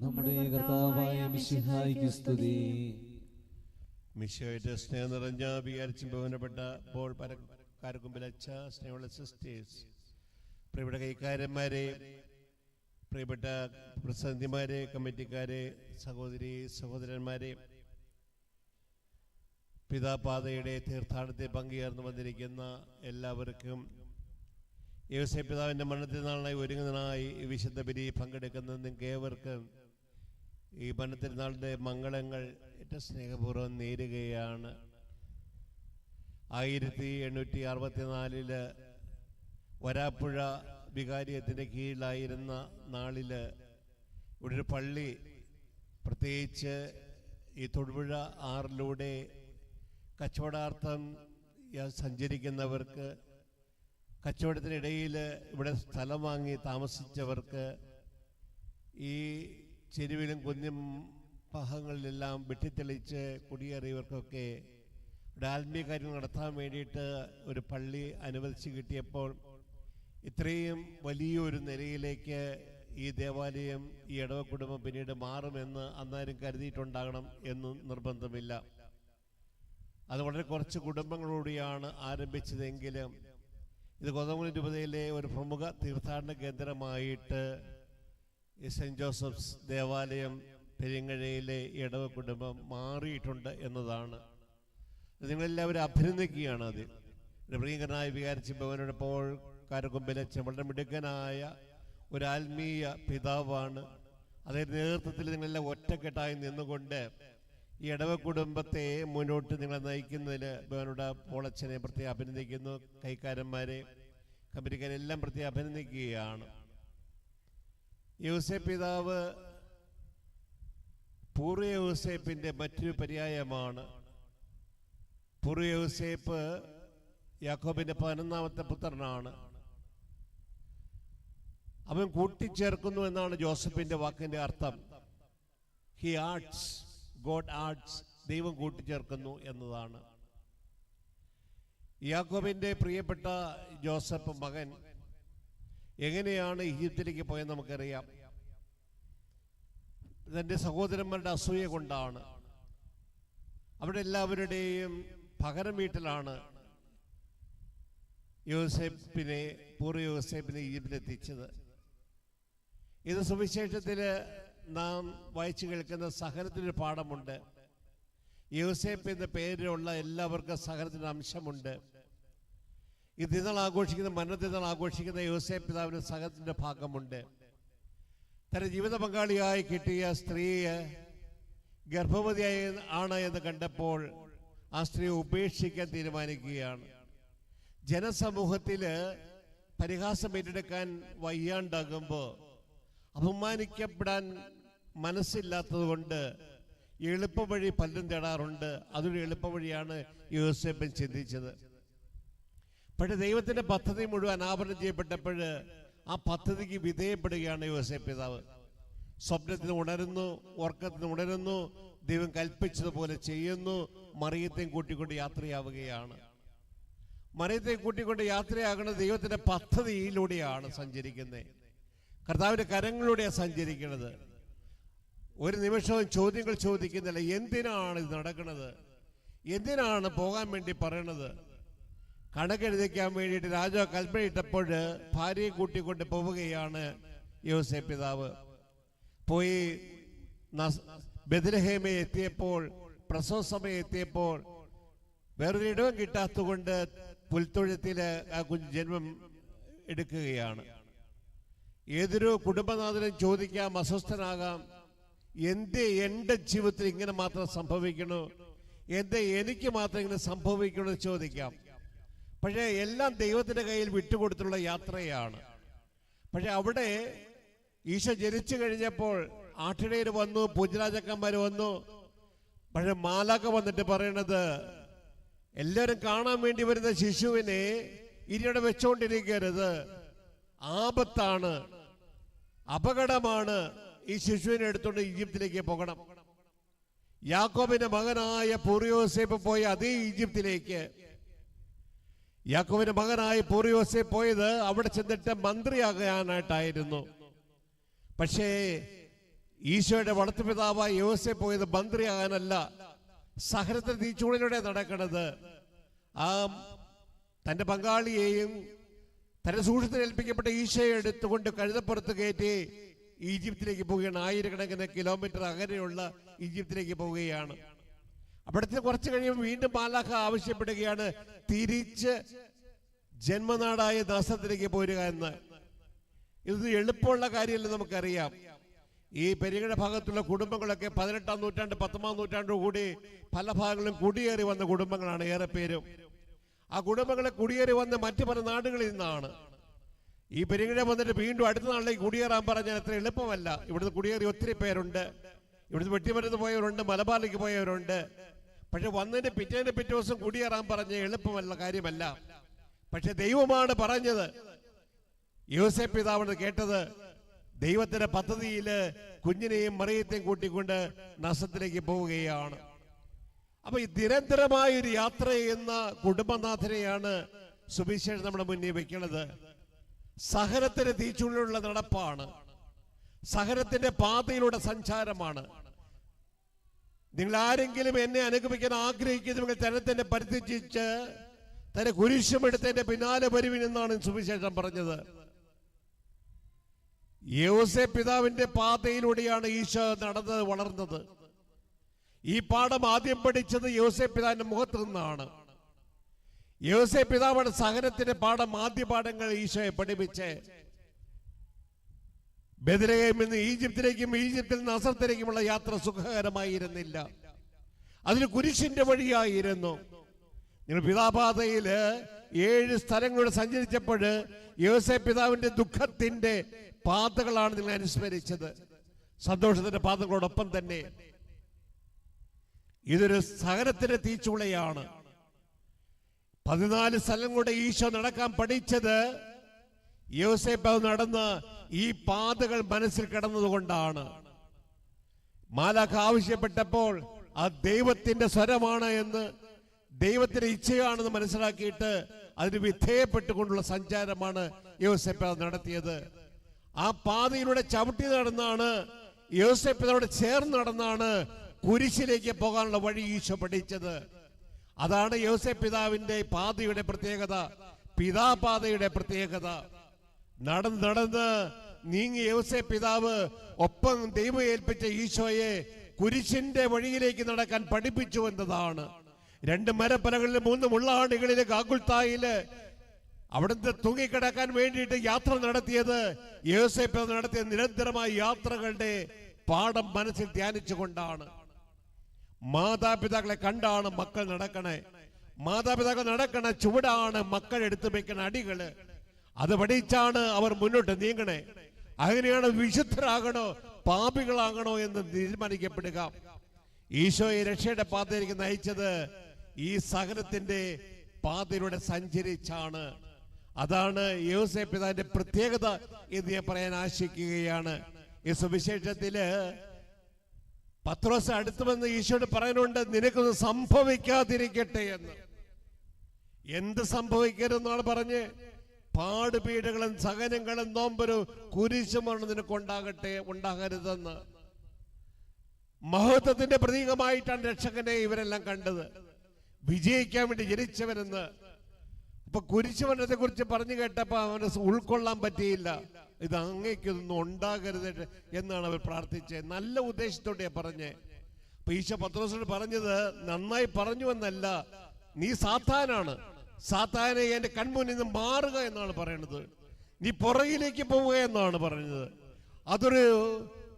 നമ്മുടെ കർത്താവായ മിശിഹായിക്ക് സ്തുതി. മിശോയുടെ സ്നേഹം നിറഞ്ഞ വികാരിച്ചും ബഹുമാനപ്പെട്ട പോൾ പരക്കാരക്കുമ്പിലച്ച സ്നേഹമുള്ള സിസ്റ്റേഴ്സ് പ്രിയപ്പെട്ട കൈക്കാരന്മാരെ പ്രിയപ്പെട്ട പ്രതിസന്ധിമാരെ കമ്മിറ്റിക്കാരെ സഹോദരി സഹോദരന്മാരെ പിതാപാതയുടെ തീർത്ഥാടനത്തെ പങ്കുചേർന്ന് വന്നിരിക്കുന്ന എല്ലാവർക്കും യോസേ പിതാവിന്റെ മരണത്തിൽ നാളായി ഒരുങ്ങുന്നതിനായി വിശുദ്ധ ബലി പങ്കെടുക്കുന്ന നിങ്ങൾക്ക് ഏവർക്കും ഈ മരണത്തിരുന്നാളിന്റെ മംഗളങ്ങൾ ഏറ്റവും സ്നേഹപൂർവം നേരുകയാണ്. ആയിരത്തി എണ്ണൂറ്റി അറുപത്തിനാലിൽ വരാപ്പുഴ വികാരിയത്തിന്റെ കീഴിലായിരുന്ന നാളിൽ ഇവിടെ ഒരു പള്ളി പ്രത്യേകിച്ച് ഈ തൊടുപുഴ ആറിലൂടെ കച്ചവടാർത്ഥം സഞ്ചരിക്കുന്നവർക്ക് കച്ചവടത്തിനിടയിൽ ഇവിടെ സ്ഥലം വാങ്ങി താമസിച്ചവർക്ക് ഈ ചെരുവിലും കുഞ്ഞും ഭാഗങ്ങളിലെല്ലാം വെട്ടിത്തെളിച്ച് കുടിയേറിയവർക്കൊക്കെ ഒരു ആത്മീയ കാര്യം നടത്താൻ വേണ്ടിയിട്ട് ഒരു പള്ളി അനുവദിച്ച് കിട്ടിയപ്പോൾ ഇത്രയും വലിയൊരു നിലയിലേക്ക് ഈ ദേവാലയം ഈ ഇടവ കുടുംബം പിന്നീട് മാറുമെന്ന് അന്നാരും കരുതിയിട്ടുണ്ടാകണം എന്നും നിർബന്ധമില്ല. അത് വളരെ കുറച്ച് കുടുംബങ്ങളോടെയാണ് ആരംഭിച്ചതെങ്കിലും ഇത് കൊതമുനി രൂപതയിലെ ഒരു പ്രമുഖ തീർത്ഥാടന കേന്ദ്രമായിട്ട് ഈ സെന്റ് ജോസഫ്സ് ദേവാലയം പെരിങ്ങഴയിലെ ഇടവ കുടുംബം മാറിയിട്ടുണ്ട് എന്നതാണ്. നിങ്ങളെല്ലാവരും അഭിനന്ദിക്കുകയാണ് അത്. പ്രിയങ്കരനായ വികാരിച്ച ഭവനോട് പോൾ കാരക്കുമ്പിലെ വളരെ മിടുക്കനായ ഒരു ആത്മീയ പിതാവാണ്. അതേ നേതൃത്വത്തിൽ നിങ്ങളെല്ലാം ഒറ്റക്കെട്ടായി നിന്നുകൊണ്ട് ഈ ഇടവ കുടുംബത്തെ മുന്നോട്ട് നിങ്ങളെ നയിക്കുന്നതിന് ഭവനോട് പോളച്ചനെ പ്രത്യേകം അഭിനന്ദിക്കുന്നു. കൈക്കാരന്മാരെ കമ്പനിക്കാരെല്ലാം പ്രത്യേകം അഭിനന്ദിക്കുകയാണ്. യൂസെ പിതാവ് പൂർവ യൂസേപ്പിന്റെ മറ്റൊരു പര്യായമാണ്. പൂർവ യൂസേപ്പ് യാക്കോബിന്റെ പതിനൊന്നാമത്തെ പുത്രനാണ്. അവൻ കൂട്ടിച്ചേർക്കുന്നു എന്നാണ് ജോസഫിന്റെ വാക്കിന്റെ അർത്ഥം. ഹി ആർട്സ് ഗോഡ് ആർട്സ് ദൈവം കൂട്ടിച്ചേർക്കുന്നു എന്നതാണ്. യാക്കോബിന്റെ പ്രിയപ്പെട്ട ജോസഫ് മകൻ എങ്ങനെയാണ് ഈജിപ്തിലേക്ക് പോയെന്ന് നമുക്കറിയാം. തന്റെ സഹോദരന്മാരുടെ അസൂയ കൊണ്ടാണ്. അവിടെ എല്ലാവരുടെയും പകരം വീട്ടിലാണ് യോസേപ്പിനെ പൂർവ യോസേപ്പിനെ ഈജിപ്തിലെത്തിച്ചത് ഇത് സുവിശേഷത്തിൽ നാം വായിച്ചു കേൾക്കുന്ന സഹനത്തിനൊരു പാഠമുണ്ട്. യോസേപ്പ് എന്ന പേരിലുള്ള എല്ലാവർക്കും സഹനത്തിന് അംശമുണ്ട്. ഈ ദിനങ്ങൾ ആഘോഷിക്കുന്ന മരണദിനങ്ങൾ ആഘോഷിക്കുന്ന യോസേ പിതാവിന് സഹത്തിന്റെ ഭാഗമുണ്ട്. തന്റെ ജീവിത പങ്കാളിയായി കിട്ടിയ സ്ത്രീയെ ഗർഭവതിയായി ആണ് എന്ന് കണ്ടപ്പോൾ ആ സ്ത്രീയെ ഉപേക്ഷിക്കാൻ തീരുമാനിക്കുകയാണ്. ജനസമൂഹത്തിൽ പരിഹാസം ഏറ്റെടുക്കാൻ വയ്യാണ്ടാകുമ്പോൾ അപമാനിക്കപ്പെടാൻ മനസ്സില്ലാത്തത് കൊണ്ട് എളുപ്പവഴി പലരും തേടാറുണ്ട്. അതൊരു എളുപ്പവഴിയാണ് യോസേപ്പൻ ചിന്തിച്ചത്. പക്ഷെ ദൈവത്തിന്റെ പദ്ധതി മുഴുവൻ അനാവരണം ചെയ്യപ്പെട്ടപ്പോൾ ആ പദ്ധതിക്ക് വിധേയപ്പെടുകയാണ് യോസേഫ് പിതാവ്. സ്വപ്നത്തിന് ഉണരുന്നു ഉറക്കത്തിന് ഉണരുന്നു ദൈവം കൽപ്പിച്ചതുപോലെ ചെയ്യുന്നു മറിയത്തെയും കൂട്ടിക്കൊണ്ട് യാത്രയാവുകയാണ്. മറിയത്തെ കൂട്ടിക്കൊണ്ട് യാത്രയാകുന്നത് ദൈവത്തിന്റെ പദ്ധതിയിലൂടെയാണ് സഞ്ചരിക്കുന്നത്. കർത്താവിന്റെ കരങ്ങളിലൂടെയാണ് സഞ്ചരിക്കുന്നത്. ഒരു നിമിഷവും ചോദ്യങ്ങൾ ചോദിക്കുന്നില്ല എന്തിനാണ് ഇത് നടക്കുന്നത്? എന്തിനാണ് പോകാൻ വേണ്ടി പറയണത്? കണക്കെഴുതിക്കാൻ വേണ്ടിയിട്ട് രാജാവ് കൽപ്പനയിട്ടപ്പോൾ ഭാര്യയെ കൂട്ടിക്കൊണ്ട് പോവുകയാണ് യോസേ പിതാവ്. പോയി ബദലഹേമെ എത്തിയപ്പോൾ പ്രസവ സമയം എത്തിയപ്പോൾ വേറൊരു ഇടവും കിട്ടാത്തതുകൊണ്ട് പുൽത്തൊഴുത്തിൽ ആ കുഞ്ഞ് ജന്മം എടുക്കുകയാണ്. ഏതൊരു കുടുംബനാഥനും ചോദിക്കാം അസ്വസ്ഥനാകാം. എന്ത് എന്റെ ജീവിതത്തിൽ ഇങ്ങനെ മാത്രം സംഭവിക്കണോ എന്ത് എനിക്ക് മാത്രം ഇങ്ങനെ സംഭവിക്കണോ ചോദിക്കാം. പക്ഷേ എല്ലാം ദൈവത്തിന്റെ കയ്യിൽ വിട്ടുകൊടുത്തുള്ള യാത്രയാണ്. പക്ഷെ അവിടെ ഈശ ജനിച്ചു കഴിഞ്ഞപ്പോൾ ആട്ടിടയിൽ വന്നു പൂജരാജക്കന്മാർ വന്നു. പക്ഷെ മാലാക്ക വന്നിട്ട് പറയണത് എല്ലാവരും കാണാൻ വേണ്ടി വരുന്ന ശിശുവിനെ ഇരിയുടെ വെച്ചോണ്ടിരിക്കരുത്. ആപത്താണ് അപകടമാണ്. ഈ ശിശുവിനെ എടുത്തുകൊണ്ട് ഈജിപ്തിലേക്ക് പോകണം. യാക്കോബിന്റെ മകനായ പൂർയോസേപ്പ് പോയി അതേ ഈജിപ്തിലേക്ക് യാക്കോബിന്റെ മകനായ പൂർവസെ പോയത് അവിടെ ചെന്നിട്ട് മന്ത്രിയാകാനായിട്ടായിരുന്നു. പക്ഷേ ഈശോയുടെ വളർത്തുപിതാവായ യോസെ പോയത് മന്ത്രിയാകാനല്ല. സഹനത്തിന് തീച്ചൂടിലൂടെ നടക്കണത്. ആ തന്റെ പങ്കാളിയെയും തന്റെ സൂക്ഷ്യത്തിൽ ഏൽപ്പിക്കപ്പെട്ട ഈശോയെ എടുത്തുകൊണ്ട് കഴുതപ്പുറത്ത് കയറ്റി ഈജിപ്തിലേക്ക് പോവുകയാണ്. ആയിരക്കണക്കിന് കിലോമീറ്റർ അകലെയുള്ള ഈജിപ്തിലേക്ക് പോവുകയാണ്. അവിടുത്തെ കുറച്ച് കഴിയുമ്പോൾ വീണ്ടും ബാലാഖ ആവശ്യപ്പെടുകയാണ്. തിരിച്ച് ജന്മനാടായ ദാസത്തിലേക്ക് പോരുക എന്ന്. ഇത് എളുപ്പമുള്ള കാര്യമല്ല നമുക്കറിയാം. ഈ പെരുകിട ഭാഗത്തുള്ള കുടുംബങ്ങളൊക്കെ പതിനെട്ടാം നൂറ്റാണ്ട് പത്തൊമ്പതാം നൂറ്റാണ്ടു കൂടി പല ഭാഗങ്ങളും കുടിയേറി വന്ന കുടുംബങ്ങളാണ് ഏറെ പേരും. ആ കുടുംബങ്ങളെ കുടിയേറി വന്ന മറ്റു പല നാടുകളിൽ നിന്നാണ്. ഈ പെരുകിഴ വന്നിട്ട് വീണ്ടും അടുത്ത നാളിലേക്ക് കുടിയേറാൻ പറഞ്ഞാൽ അത്ര എളുപ്പമല്ല. ഇവിടുന്ന് കുടിയേറി ഒത്തിരി പേരുണ്ട്. ഇവിടുന്ന് വെട്ടിമരുന്ന് പോയവരുണ്ട് മലബാറിലേക്ക് പോയവരുണ്ട്. പക്ഷെ വന്നതിന്റെ പിറ്റേന്റെ പിറ്റേ ദിവസം കുടിയേറാൻ പറഞ്ഞ എളുപ്പമല്ല കാര്യമല്ല. പക്ഷെ ദൈവമാണ് പറഞ്ഞത്. യോസേപ്പ് പിതാവാണ് കേട്ടത് ദൈവത്തിന്റെ പദ്ധതിയിൽ കുഞ്ഞിനെയും മറിയത്തെയും കൂട്ടിക്കൊണ്ട് നസത്തിലേക്ക് പോവുകയാണ്. അപ്പൊ ഈ നിരന്തരമായ ഒരു യാത്ര ചെയ്യുന്ന കുടുംബനാഥനെയാണ് സുവിശേഷം നമ്മുടെ മുന്നിൽ വെക്കുന്നത് സഹനത്തിന് തീച്ചുള്ളിലുള്ള നടപ്പാണ്. സഹനത്തിന്റെ പാതയിലൂടെ സഞ്ചാരമാണ്. നിങ്ങൾ ആരെങ്കിലും എന്നെ അനുഗമിക്കാൻ ആഗ്രഹിക്കുന്നുവെങ്കിൽ തന്നെ തന്നെ പരിധിച്ച് തന്നെ കുരിശുമെടുത്തതിന്റെ പിന്നാലെ വരുവിനെന്നാണ് സുവിശേഷം പറഞ്ഞത്. യോസെ പിതാവിന്റെ പാതയിലൂടെയാണ് ഈശോ നടന്നത് വളർന്നത്. ഈ പാഠം ആദ്യം പഠിച്ചത് യോസെ പിതാവിന്റെ മുഖത്ത് നിന്നാണ്. യോസെ പിതാവാണ് സഹനത്തിന്റെ പാഠം ആദ്യ പാഠങ്ങൾ ഈശോയെ പഠിപ്പിച്ച് ബദരകയിൽ നിന്ന് ഈജിപ്തിലേക്കും ഈജിപ്തിൽ നിന്ന് അസർത്തിലേക്കുമുള്ള യാത്ര സുഖകരമായിരുന്നില്ല. അതിന് കുരിശിന്റെ വഴിയായിരുന്നു. നിങ്ങൾ പിതാപാതയിൽ ഏഴ് സ്ഥലങ്ങളിലൂടെ സഞ്ചരിച്ചപ്പോൾ യോസെ പിതാവിന്റെ ദുഃഖത്തിന്റെ പാതകളാണ് നിങ്ങൾ അനുസ്മരിച്ചത്. സന്തോഷത്തിന്റെ പാതകളോടൊപ്പം തന്നെ. ഇതൊരു സഹനത്തിന്റെ തീച്ചുളയാണ്. പതിനാല് സ്ഥലം കൂടെ ഈശോ നടക്കാൻ പഠിച്ചത് യോസേപ്പ് നടന്ന് ഈ പാതകൾ മനസ്സിൽ കിടന്നതുകൊണ്ടാണ്. മാലാഖ ആവശ്യപ്പെട്ടപ്പോൾ ആ ദൈവത്തിന്റെ സ്വരമാണ് എന്ന് ദൈവത്തിന്റെ ഇച്ഛയാണെന്ന് മനസ്സിലാക്കിയിട്ട് അതിന് വിധേയപ്പെട്ടുകൊണ്ടുള്ള സഞ്ചാരമാണ് യോസെപ്പ് നടത്തിയത്. ആ പാതയിലൂടെ ചവിട്ടി നടന്നാണ് യോസെപ്പിനോട് ചേർന്ന് നടന്നാണ് കുരിശിലേക്ക് പോകാനുള്ള വഴി ഈശോ പഠിച്ചത്. അതാണ് യോസേപ്പ് പിതാവിന്റെ പാതയുടെ പ്രത്യേകത പിതാപാതയുടെ പ്രത്യേകത. നടന്ന് നടന്ന് നീങ്ങി യോസെ പിതാവ് ഒപ്പം ദൈവം ഏൽപ്പിച്ച ഈശോയെ കുരിശിന്റെ വഴിയിലേക്ക് നടക്കാൻ പഠിപ്പിച്ചു എന്നതാണ്. രണ്ട് മരപ്പലകളിൽ മൂന്ന് മുള്ളാണികളിലെ കാക്കുൽത്തായിൽ അവിടുത്തെ തൂങ്ങിക്കിടക്കാൻ വേണ്ടിയിട്ട് യാത്ര നടത്തിയത് യോസേപ്പ് നടത്തിയ നിരന്തരമായ യാത്രകളുടെ പാഠം മനസ്സിൽ ധ്യാനിച്ചുകൊണ്ടാണ്. മാതാപിതാക്കളെ കണ്ടാണ് മക്കൾ നടക്കണേ. മാതാപിതാക്കൾ നടക്കണ ചുവടാണ് മക്കൾ എടുത്തു വെക്കണ അടികൾ. അത് പഠിച്ചാണ് അവർ മുന്നോട്ട് നീങ്ങണേ. അങ്ങനെയാണ് വിശുദ്ധരാകണോ പാപികളാകണോ എന്ന് തീരുമാനിക്കപ്പെടുക. ഈശോയെ രക്ഷയുടെ പാതയിലേക്ക് നയിച്ചത് ഈ സഹനത്തിന്റെ പാതയിലൂടെ സഞ്ചരിച്ചാണ്. അതാണ് യോസേ പിതാവിന്റെ പ്രത്യേകത എന്ന് ഞാൻ പറയാൻ ആശിക്കുകയാണ്. ഈ സുവിശേഷത്തിൽ പത്രോസ് അടുത്ത് ഈശോട് പറയാനുണ്ട് നിനക്കൊന്നും സംഭവിക്കാതിരിക്കട്ടെ എന്ന്. എന്ത് സംഭവിക്കരുതെന്നാണ് പറഞ്ഞ് പാടുപീടുകളും സഹനങ്ങളും നോമ്പരും കുരിശുമാണ് നിനക്ക് ഉണ്ടാകട്ടെ ഉണ്ടാകരുതെന്ന്. മഹത്വത്തിന്റെ പ്രതീകമായിട്ടാണ് രക്ഷകനെ ഇവരെല്ലാം കണ്ടത്. വിജയിക്കാൻ വേണ്ടി ജനിച്ചവനെന്ന് അപ്പൊ കുരിശുമരണത്തെ കുറിച്ച് പറഞ്ഞു കേട്ടപ്പോ അവന് ഉൾക്കൊള്ളാൻ പറ്റിയില്ല. ഇത് അങ്ങേക്കൊന്നും ഉണ്ടാകരുത് എന്നാണ് അവർ പ്രാർത്ഥിച്ചത്. നല്ല ഉദ്ദേശത്തോടെയാ പറഞ്ഞേ. അപ്പൊ ഈശോ പത്രോസിനോട് പറഞ്ഞത് നന്നായി പറഞ്ഞു എന്നല്ല നീ സാത്താനാണ്. സാത്താനെ എന്റെ കൺമുന്നിൽ നിന്ന് മാറുക എന്നാണ് പറയുന്നത്. നീ പുറകിലേക്ക് പോവുക എന്നാണ് പറയുന്നത്. അതൊരു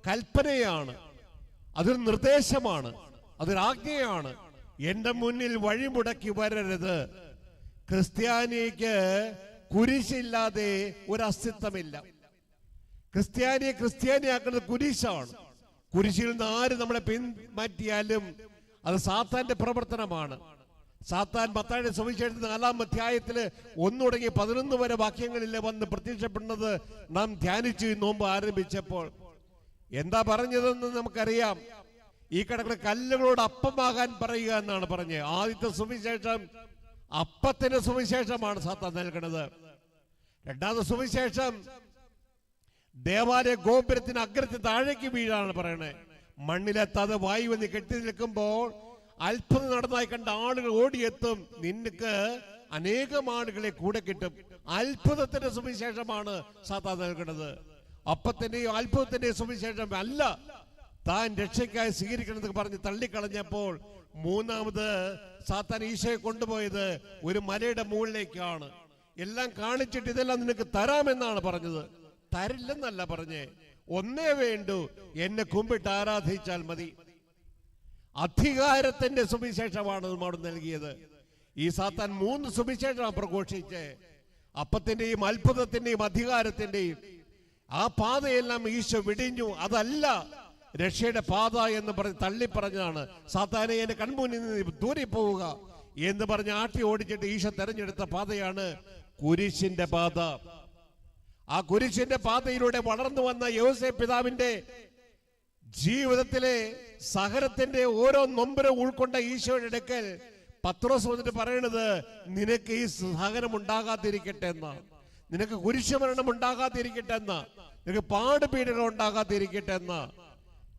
കൽപ്പനയാണ്. അതൊരു നിർദ്ദേശമാണ്. അതൊരു ആജ്ഞയാണ്. എന്റെ മുന്നിൽ വഴിമുടക്കി വരരുത്. ക്രിസ്ത്യാനിക്ക് കുരിശില്ലാതെ ഒരു അസ്തിത്വമില്ല ക്രിസ്ത്യാനിയെ ക്രിസ്ത്യാനിയാക്കുന്നത് കുരിശാണ്. കുരിശിൽ നിന്ന് ആര് നമ്മളെ പിൻമാറ്റിയാലും അത് സാത്താന്റെ പ്രവർത്തനമാണ്. സാത്താൻ പത്താഴ് സുവിശേഷത്തിൽ നാലാം അധ്യായത്തിൽ ഒന്ന് തുടങ്ങി പതിനൊന്ന് വരെ വാക്യങ്ങളിൽ വന്ന് പ്രത്യക്ഷപ്പെടുന്നത് നാം ധ്യാനിച്ചു നോമ്പ് ആരംഭിച്ചപ്പോൾ. എന്താ പറഞ്ഞതെന്ന് നമുക്കറിയാം. ഈ കിടക്കുന്ന കല്ലുകളോട് അപ്പമാകാൻ പറയുക എന്നാണ് പറഞ്ഞത്. ആദ്യത്തെ സുവിശേഷം അപ്പത്തിന്റെ സുവിശേഷമാണ് സാത്താൻ നൽകുന്നത്. രണ്ടാമത്തെ സുവിശേഷം ദേവാലയ ഗോപുരത്തിന് അഗ്രത്തിൽ താഴേക്ക് വീഴാണ് പറയണേ. മണ്ണിലെത്താതെ വായു വന്ന് കെട്ടി നിൽക്കുമ്പോൾ അത്ഭുതം നടന്നതായി കണ്ട ആളുകൾ ഓടിയെത്തും. നിനക്ക് അനേകം ആളുകളെ കൂടെ കിട്ടും. അത്ഭുതത്തിന്റെ സുവിശേഷമാണ് സാത്താൻ നൽകുന്നത്. അപ്പത്തിന്റെയും അത്ഭുതത്തിന്റെയും സുവിശേഷം അല്ല. താൻ രക്ഷയ്ക്കായി സ്വീകരിക്കണമെന്ന് പറഞ്ഞ് തള്ളിക്കളഞ്ഞപ്പോൾ മൂന്നാമത് സാത്താൻ ഈശോയെ കൊണ്ടുപോയത് ഒരു മലയുടെ മുകളിലേക്കാണ്. എല്ലാം കാണിച്ചിട്ട് ഇതെല്ലാം നിനക്ക് തരാമെന്നാണ് പറഞ്ഞത്. തരില്ലെന്നല്ല പറഞ്ഞേ. ഒന്നേ വേണ്ടു. എന്നെ കുമ്പിട്ട് ആരാധിച്ചാൽ മതി. അധികാരത്തിന്റെ സുവിശേഷമാണ് നമ്മോട് നൽകിയത്. ഈ സാത്താൻ മൂന്ന് സുവിശേഷം പ്രഘോഷിച്ച്. അപ്പത്തിന്റെയും അത്ഭുതത്തിന്റെയും അധികാരത്തിന്റെയും ആ പാതയെല്ലാം ഈശോ വിടിഞ്ഞു. അതല്ല രക്ഷയുടെ പാത എന്ന് പറഞ്ഞ് തള്ളിപ്പറഞ്ഞതാണ്. സാത്താനെ എന്റെ കൺമുന്നിൽ നിന്ന് ദൂരെ പോവുക എന്ന് പറഞ്ഞ് ആട്ടി ഓടിച്ചിട്ട് ഈശോ തെരഞ്ഞെടുത്ത പാതയാണ് കുരിശിന്റെ പാത. ആ കുരിശിന്റെ പാതയിലൂടെ വളർന്നു വന്ന യോസെ പിതാവിന്റെ ജീവിതത്തിലെ സഹനത്തിന്റെ ഓരോ നൊമ്പരം ഉൾക്കൊണ്ട ഈശോയുടെ അടുക്കൽ പത്രോസ് വന്നിട്ട് പറയണത് നിനക്ക് ഈ സഹനം ഉണ്ടാകാതിരിക്കട്ടെ എന്ന്. നിനക്ക് കുരിശമരണം ഉണ്ടാകാതിരിക്കട്ടെ എന്ന. നിനക്ക് പാടുപീഡനം ഉണ്ടാകാതിരിക്കട്ടെ എന്ന.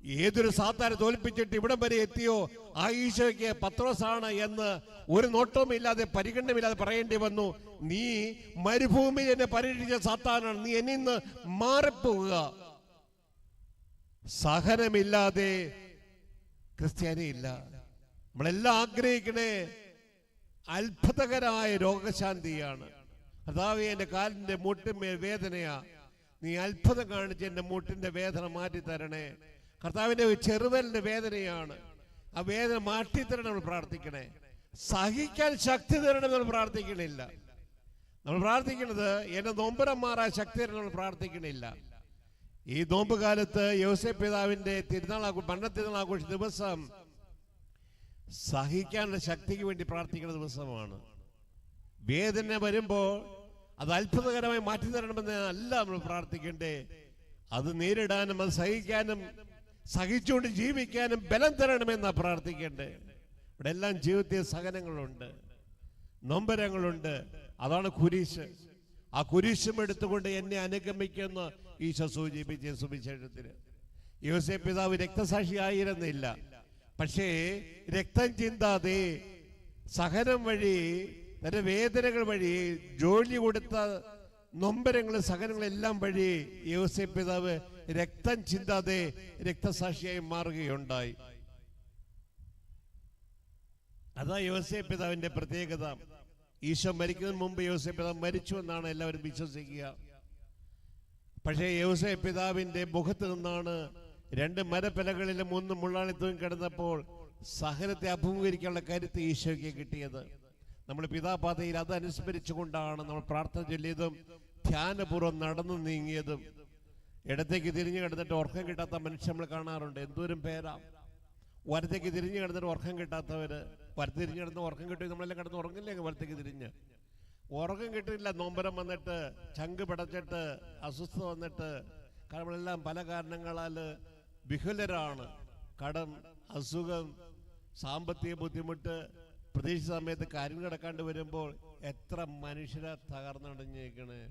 ഏതൊരു സാത്താനെ തോൽപ്പിച്ചിട്ട് ഇവിടം വരെ എത്തിയോ? ആ ഈശോയ്ക്ക് പത്രോസാണ് എന്ന് ഒരു നോട്ടവും ഇല്ലാതെ പരിഗണനമില്ലാതെ പറയേണ്ടി വന്നു. നീ മരുഭൂമിയിൽ എന്നെ പരീക്ഷിച്ച സാത്താനാണ്. നീ എന്നിന്ന് നിന്ന് മാറിപ്പോവുക. സഹനമില്ലാതെ ക്രിസ്ത്യാനി ഇല്ല. നമ്മളെല്ലാം ആഗ്രഹിക്കണേ അത്ഭുതകരമായ രോഗശാന്തിയാണ്. കർത്താവേ എന്റെ കാലിന്റെ മുട്ടിന്മേൽ വേദനയാ. നീ അത്ഭുതം കാണിച്ച് എന്റെ മുട്ടിന്റെ വേദന മാറ്റി തരണേ. കർത്താവിന്റെ ചെറുവലിന്റെ വേദനയാണ്. ആ വേദന മാറ്റി തരണം നമ്മൾ പ്രാർത്ഥിക്കണേ. സഹിക്കാൻ ശക്തി തരണം നമ്മൾ പ്രാർത്ഥിക്കണില്ല. നമ്മൾ പ്രാർത്ഥിക്കുന്നത് എന്നെ നൊമ്പരം മാറാൻ ശക്തി തരണം നമ്മൾ പ്രാർത്ഥിക്കണില്ല. ഈ നോമ്പ് കാലത്ത് യോസഫ് പിതാവിന്റെ തിരുനാൾ മണ്ണ തിരുനാൾ ആഘോഷ ദിവസം സഹിക്കാനുള്ള ശക്തിക്ക് വേണ്ടി പ്രാർത്ഥിക്കുന്ന ദിവസമാണ്. വേദന വരുമ്പോൾ അത് അത്ഭുതകരമായി മാറ്റി തരണമെന്ന് അല്ല നമ്മൾ പ്രാർത്ഥിക്കേണ്ടേ. അത് നേരിടാനും അത് സഹിക്കാനും സഹിച്ചുകൊണ്ട് ജീവിക്കാനും ബലം തരണമെന്നാ പ്രാർത്ഥിക്കേണ്ടേ. ഇവിടെ എല്ലാം ജീവിതത്തിൽ സഹനങ്ങളുണ്ട് നൊമ്പരങ്ങളുണ്ട്. അതാണ് കുരിശ്. ആ കുരിശും എടുത്തുകൊണ്ട് എന്നെ അനുഗമിക്കുന്ന ഈശോ സൂചിപ്പിച്ച സുവിശേഷത്തിന്. യോസെ പിതാവ് രക്തസാക്ഷിയായിരുന്നില്ല. പക്ഷേ രക്തം ചിന്താതെ സഹനം വഴി തന്റെ വേദനകൾ വഴി ജോലി കൊടുത്ത നൊമ്പരങ്ങൾ സഹനങ്ങളെല്ലാം വഴി യോസെ പിതാവ് രക്തം ചിന്താതെ രക്തസാക്ഷിയായി മാറുകയുണ്ടായി. അതാ യോസെ പിതാവിന്റെ പ്രത്യേകത. ഈശോ മരിക്കുന്നതിന് മുമ്പ് യോസെ പിതാവ് മരിച്ചു എന്നാണ് എല്ലാവരും വിശ്വസിക്കുക. പക്ഷേ യോസെ പിതാവിന്റെ മുഖത്ത് നിന്നാണ് രണ്ട് മരപ്പലകളിലും ഒന്ന് മുള്ളാളിത്തവും കിടന്നപ്പോൾ സഹനത്തെ അഭിമുഖീകരിക്കാനുള്ള കരുത്ത് ഈശോയ്ക്ക് കിട്ടിയത്. നമ്മൾ പിതാപാതയിൽ അനുസ്മരിച്ചുകൊണ്ടാണ് നമ്മൾ പ്രാർത്ഥന ചൊല്ലിയതും ധ്യാനപൂർവം നടന്നു നീങ്ങിയതും. ഇടത്തേക്ക് തിരിഞ്ഞു കിടന്നിട്ട് ഉറക്കം കിട്ടാത്ത മനുഷ്യൻ നമ്മൾ കാണാറുണ്ട്. എന്തോരം പേരാ. വരത്തേക്ക് തിരിഞ്ഞു കിടന്നിട്ട് ഉറക്കം കിട്ടാത്തവര്. വരത്തിരിഞ്ഞു തിരിഞ്ഞു കിടന്ന് ഉറക്കം കിട്ടി നമ്മളെല്ലാം കിടന്ന് ഉറങ്ങില്ലേ വരത്തേക്ക് തിരിഞ്ഞ്? ഉറക്കം കിട്ടില്ല നോമ്പരം വന്നിട്ട് ചങ്ക് പിടച്ചിട്ട് അസ്വസ്ഥ വന്നിട്ട്. നമ്മളെല്ലാം പല കാരണങ്ങളാൽ വിഹുലരാണ്. കടം അസുഖം സാമ്പത്തിക ബുദ്ധിമുട്ട് പ്രതീക്ഷ സമയത്ത് കാര്യം കിടക്കാണ്ട് വരുമ്പോൾ എത്ര മനുഷ്യരെ തകർന്നടഞ്ഞേക്കണേ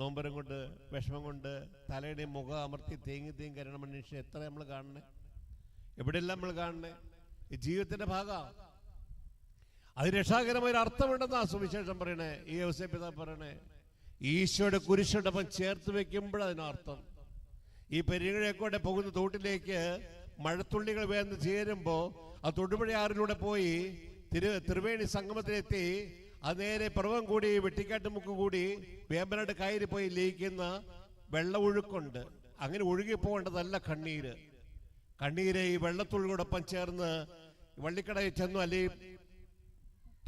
നോമ്പരം കൊണ്ട് വിഷമം കൊണ്ട് തലയുടെ മുഖം അമർത്തി തേങ്ങി തേങ്ങി കരണ മനുഷ്യൻ എത്ര നമ്മൾ കാണണേ? എവിടെയെല്ലാം നമ്മൾ കാണണേ? ഈ ജീവിതത്തിന്റെ ഭാഗമാണ് അത് രക്ഷാകരമായ ഒരു അർത്ഥമുണ്ടെന്നാ സുവിശേഷം പറയണേ. ഈ യോസേപ്പ് പിതാ പറയണേ ഈശോയുടെ കുരിശോടൊപ്പം ചേർത്ത് വെക്കുമ്പോൾ അതിനർത്ഥം ഈ പെരിങ്ങഴക്കോടെ പോകുന്ന തോട്ടിലേക്ക് മഴത്തുള്ളികൾ വേർന്ന് ചേരുമ്പോൾ ആ തൊടുപുഴയാറിലൂടെ പോയി തിരു ത്രിവേണി സംഗമത്തിലെത്തി. അത് നേരെ പ്രവം കൂടി വെട്ടിക്കാട്ടുമുക്ക് കൂടി വേമ്പനാട് കയറി പോയി ലയിക്കുന്ന വെള്ള ഒഴുക്കുണ്ട് അങ്ങനെ ഒഴുകി പോകേണ്ടതല്ല കണ്ണീര്. കണ്ണീര് ഈ വെള്ളത്തുള്ളിയോടൊപ്പം ചേർന്ന് വള്ളിക്കടയിൽ ചെന്നു അല്ലെങ്കിൽ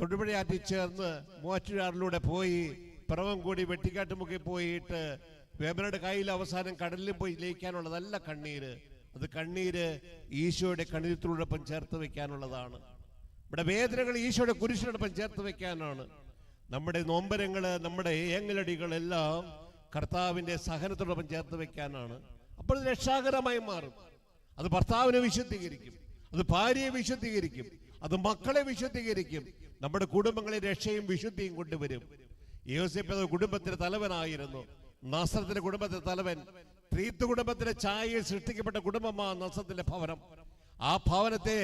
തൊടുപുഴയാറ്റിൽ ചേർന്ന് മൂവാറ്റുചാറിലൂടെ പോയി പിറവം കൂടി വെട്ടിക്കാട്ടുമുക്കി പോയിട്ട് വേമനയുടെ കയ്യിൽ അവസാനം കടലിൽ പോയി ലയിക്കാനുള്ളതല്ല കണ്ണീര്. അത് കണ്ണീര് ഈശോയുടെ കണ്ണീരത്തിനോടൊപ്പം ചേർത്ത് വെക്കാനുള്ളതാണ്. ഇവിടെ വേദനകൾ ഈശോയുടെ കുരിശിനോടൊപ്പം ചേർത്ത് വെക്കാനാണ്. നമ്മുടെ നോമ്പരങ്ങൾ നമ്മുടെ ഏങ്ങലടികളെല്ലാം കർത്താവിന്റെ സഹനത്തോടൊപ്പം ചേർത്ത് വെക്കാനാണ്. അപ്പോൾ രക്ഷാകരമായി മാറും. അത് ഭർത്താവിനെ വിശുദ്ധീകരിക്കും. അത് ഭാര്യയെ വിശുദ്ധീകരിക്കും. അത് മക്കളെ വിശുദ്ധീകരിക്കും. നമ്മുടെ കുടുംബങ്ങളിൽ രക്ഷയും വിശുദ്ധിയും കൊണ്ടുവരും. യോസിപ്പ് കുടുംബത്തിന്റെ തലവനായിരുന്നു. നാസറത്തിന്റെ കുടുംബത്തിലെ തലവൻ. ത്രീത്ത് കുടുംബത്തിലെ ഛായയിൽ സൃഷ്ടിക്കപ്പെട്ട കുടുംബമാണ് നസത്തിന്റെ ഭവനം. ആ ഭവനത്തെ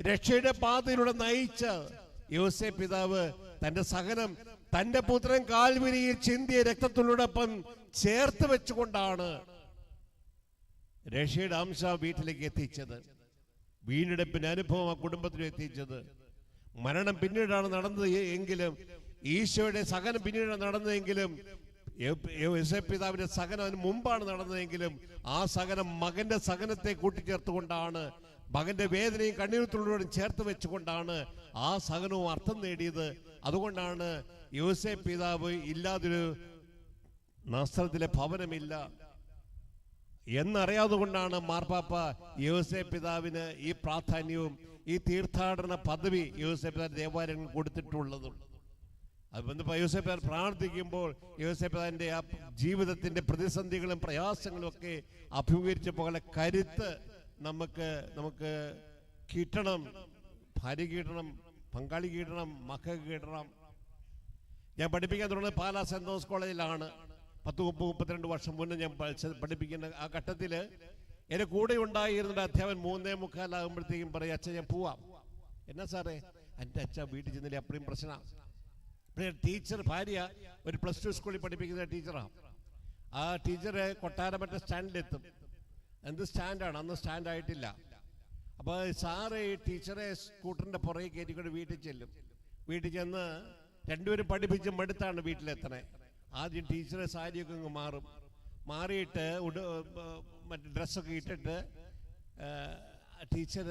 രക്ഷയുടെ പാതയിലൂടെ നയിച്ച് യോസെ പിതാവ് തന്റെ സഹനം തന്റെ പുത്രൻ കാൽവിരിയിൽ ചിന്തിയ രക്തത്തിനോടൊപ്പം ചേർത്ത് വെച്ചുകൊണ്ടാണ് രക്ഷയുടെ അംശ വീട്ടിലേക്ക് എത്തിച്ചത്. വീണ്ടെടുപ്പിന്റെ അനുഭവം ആ കുടുംബത്തിലും എത്തിച്ചത്. മരണം പിന്നീടാണ് നടന്നത്. എങ്കിലും ഈശോയുടെ സഹനം പിന്നീടാണ് നടന്നതെങ്കിലും പിതാവിന്റെ സഹനം അതിന് മുമ്പാണ് നടന്നതെങ്കിലും ആ സഹനം മകന്റെ സഹനത്തെ കൂട്ടിച്ചേർത്തുകൊണ്ടാണ് മകന്റെ വേദനയും കണ്ണീരത്തുള്ളവരും ചേർത്ത് വെച്ചുകൊണ്ടാണ് ആ സഹനവും അർത്ഥം നേടിയത്. അതുകൊണ്ടാണ് യോസെ പിതാവ് ഇല്ലാതൊരു നസ്രത്തിലെ ഭവനമില്ല. എന്നറിയാതെ കൊണ്ടാണ് മാർപ്പാപ്പ യോസേ പിതാവിന് ഈ പ്രാധാന്യവും ഈ തീർത്ഥാടന പദവി യോസേ പിതാവ് ദേവാലയങ്ങൾ കൊടുത്തിട്ടുള്ളതും. അത് ബന്ധപ്പെട്ട യോസേ പിതാവ് പ്രാർത്ഥിക്കുമ്പോൾ യോസേ പിതാവിന്റെ ആ ജീവിതത്തിന്റെ പ്രതിസന്ധികളും പ്രയാസങ്ങളും ഒക്കെ അഭിമുഖീകരിച്ച പോലെ കരുത്ത് നമുക്ക് നമുക്ക് കിട്ടണം. ഭാര്യ കിട്ടണം പങ്കാളി കിട്ടണം മക്ക കിട്ടണം. ഞാൻ പഠിപ്പിക്കാൻ തുടങ്ങുന്നത് പാലാ സെന്റ് തോമസ് കോളേജിലാണ്. പത്ത് മുപ്പത് മുപ്പത്തിരണ്ട് വർഷം മുന്നേ ഞാൻ പഠിപ്പിക്കുന്ന ആ ഘട്ടത്തിൽ എന്റെ കൂടെ ഉണ്ടായിരുന്ന അധ്യാപൻ മൂന്നേ മുക്കാലാകുമ്പോഴത്തേക്കും പറയും അച്ഛൻ ഞാൻ പോവാം. എന്നാ സാറേ? എന്റെ അച്ഛൻ വീട്ടിൽ ചെന്നില്ല അപ്പോഴും പ്രശ്നമാണ് ടീച്ചർ ഭാര്യ ഒരു പ്ലസ് ടു സ്കൂളിൽ പഠിപ്പിക്കുന്ന ടീച്ചറാണ് ആ ടീച്ചർ കൊട്ടാരമറ്റ സ്റ്റാൻഡിലെത്തും. എന്ത് സ്റ്റാൻഡാണ്? അന്ന് സ്റ്റാൻഡായിട്ടില്ല. അപ്പോൾ സാറ് ഈ ടീച്ചറെ സ്കൂട്ടറിന്റെ പുറകെ കയറ്റിക്കൊണ്ട് വീട്ടിൽ ചെല്ലും. വീട്ടിൽ ചെന്ന് രണ്ടുപേരും പഠിപ്പിച്ച് മടുത്താണ് വീട്ടിലെത്തണേ. ആദ്യം ടീച്ചറെ സാരിയൊക്കെ അങ്ങ് മാറും. മാറിയിട്ട് ഉട മറ്റേ ഡ്രസ്സൊക്കെ ഇട്ടിട്ട് ടീച്ചർ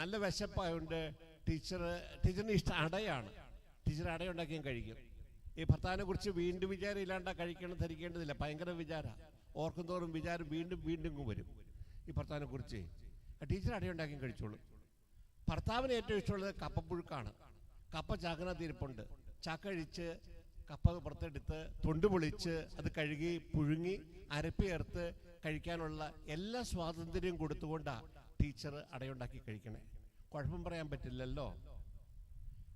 നല്ല വിശപ്പായതുകൊണ്ട് ടീച്ചർ ടീച്ചറിന് ഇഷ്ടം അടയാണ്. ടീച്ചർ അടയുണ്ടാക്കിയും കഴിക്കും. ഈ ഭർത്താവിനെ കുറിച്ച് വീണ്ടും വിചാരം ഇല്ലാണ്ടാ കഴിക്കണം ധരിക്കേണ്ടതില്ല. ഭയങ്കര വിചാരമാണ് ഓർക്കും തോറും വിചാരം വീണ്ടും വീണ്ടും വരും ഈ ഭർത്താവിനെ കുറിച്ച്. ടീച്ചർ അടയുണ്ടാക്കിയും കഴിച്ചോളും. ഭർത്താവിന് ഏറ്റവും ഇഷ്ടമുള്ളത് കപ്പപ്പുഴുക്കാണ്. കപ്പ ചാക്കിനകത്ത് ഇരിപ്പുണ്ട് ചാക്കഴിച്ച് കപ്പ പുറത്തെടുത്ത് തൊണ്ട് പൊളിച്ച് അത് കഴുകി പുഴുങ്ങി അരപ്പിയേർത്ത് കഴിക്കാനുള്ള എല്ലാ സ്വാതന്ത്ര്യവും കൊടുത്തുകൊണ്ടാണ് ടീച്ചർ അടയുണ്ടാക്കി കഴിക്കണേ. കുഴപ്പം പറയാൻ പറ്റില്ലല്ലോ.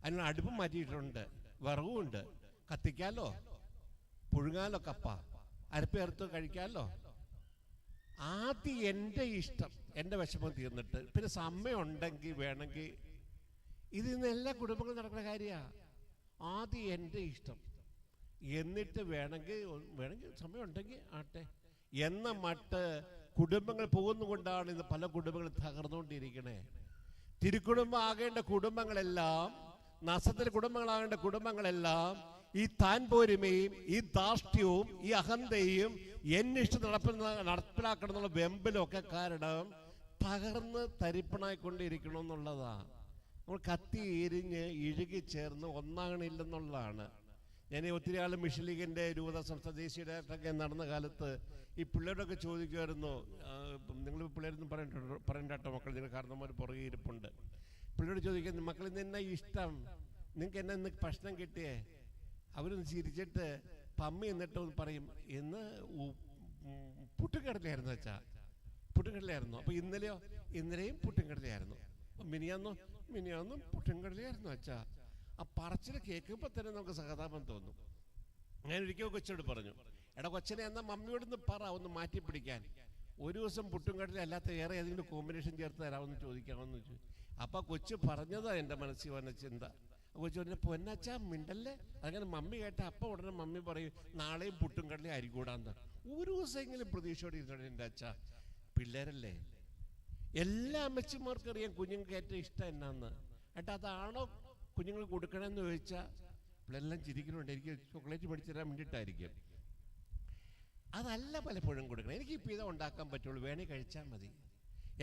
അതിനുള്ള അടുപ്പ് മാറ്റിയിട്ടുണ്ട്. വിറവുമുണ്ട് കത്തിക്കാലോ? പുഴുങ്ങാലോ കപ്പ? അരപ്പിയേർത്ത് കഴിക്കാലോ? ആദ്യം എന്റെ ഇഷ്ടം എന്റെ വിഷമം തീർന്നിട്ട്. പിന്നെ സമയമുണ്ടെങ്കിൽ വേണമെങ്കിൽ ഇത് ഇന്ന് എല്ലാ കുടുംബങ്ങളും നടക്കുന്ന കാര്യമാണ് ആദ്യം എന്റെ ഇഷ്ടം. എന്നിട്ട് വേണമെങ്കിൽ വേണമെങ്കിൽ സമയം ഉണ്ടെങ്കിൽ ആട്ടെ. എന്ന മട്ട് കുടുംബങ്ങൾ പോകുന്നുകൊണ്ടാണ് ഇന്ന് പല കുടുംബങ്ങളും തകർന്നുകൊണ്ടിരിക്കണേ. തിരുക്കുടുംബം ആകേണ്ട കുടുംബങ്ങളെല്ലാം നസത്തിൽ കുടുംബങ്ങളാകേണ്ട കുടുംബങ്ങളെല്ലാം ഈ താൻ പോരുമയും ഈ ധാർഷ്ട്യവും ഈ അഹന്തയും എന്നിഷ്ടം നടപ്പിലാക്കണം എന്നുള്ള വെമ്പലൊക്കെ കാരണം തകർന്ന് തരിപ്പണായിക്കൊണ്ടിരിക്കണമെന്നുള്ളതാണ് നമ്മൾ കത്തി എരിഞ്ഞ് ഇഴുകി ചേർന്ന് ഒന്നാകണില്ലെന്നുള്ളതാണ്. ഞാൻ ഒത്തിരി ആൾ മിഷലിഗിന്റെ രൂപത സംസ്ഥാന ദേശീയ ഡയറക്ടറൊക്കെ നടന്ന കാലത്ത് ഈ പിള്ളേരോടൊക്കെ ചോദിക്കുമായിരുന്നു നിങ്ങൾ പിള്ളേരൊന്നും പറയണ്ട പറയണ്ട മക്കൾ നിങ്ങൾ കാരണന്മാർ പുറകെ ഇരിപ്പുണ്ട്. പിള്ളേരോട് ചോദിക്കുന്നു മക്കൾ ഇന്ന് എന്നാ ഇഷ്ടം? നിങ്ങൾക്ക് എന്നാ ഇന്ന് ഭക്ഷണം കിട്ടിയേ? അവരൊന്ന് ചിരിച്ചിട്ട് പമ്മി എന്നിട്ട് പറയും ഇന്ന് പുട്ടുകടലായിരുന്നു അച്ഛാ പുട്ടുകടലയായിരുന്നു. അപ്പോൾ ഇന്നലെയോ? ഇന്നലെയും പുട്ടുംകടലയായിരുന്നു. അപ്പം മിനിയാന്നോ? മിനിയാന്നും പുട്ടുംകടലയായിരുന്നു വെച്ചാ ആ പറച്ചിൽ കേൾക്കുമ്പോൾ തന്നെ നമുക്ക് സഹതാപം തോന്നും. ഞാൻ ഒരിക്കൽ കൊച്ചോട് പറഞ്ഞു എടാ കൊച്ചനെ മമ്മിയോട് ഒന്ന് പറ ഒന്ന് മാറ്റി പിടിക്കാൻ ഒരു ദിവസം പുട്ടും കടലും അല്ലാത്ത വേറെ ഏതെങ്കിലും കോമ്പിനേഷൻ ചേർത്ത് തരാമെന്ന് ചോദിക്കാമെന്ന് ചോദിച്ചു. അപ്പം കൊച്ചു പറഞ്ഞതാ എന്റെ മനസ്സിൽ വന്ന ചിന്ത. കൊച്ചു പറഞ്ഞ പൊന്നച്ചാ മിണ്ടല്ലേ? അങ്ങനെ മമ്മി കേട്ട അപ്പം ഉടനെ മമ്മി പറയും നാളെയും പുട്ടും കടലും അരികൂടാന്ന് ഒരു ദിവസമെങ്കിലും പ്രതീക്ഷയോടെ ഇരുന്നോടെ എന്റെ അച്ഛ. പിള്ളേരല്ലേ? എല്ലാ അമ്മച്ചിമാർക്കും അറിയാം കുഞ്ഞുങ്ങൾക്ക് ഏറ്റവും ഇഷ്ടം എന്നാന്ന്. ഏട്ടാ അതാണോ കുഞ്ഞുങ്ങൾ കൊടുക്കണമെന്ന് ചോദിച്ചാൽ പിള്ളേരെല്ലാം ചിരിക്കുന്നുണ്ട്. എനിക്ക് ചോക്ലേറ്റ് പഠിച്ചു തരാൻ വേണ്ടിയിട്ടായിരിക്കും. അതല്ല പലപ്പോഴും കൊടുക്കണം. എനിക്ക് ഇപ്പം ഇതാ ഉണ്ടാക്കാൻ പറ്റുള്ളൂ. വേണേ കഴിച്ചാൽ മതി.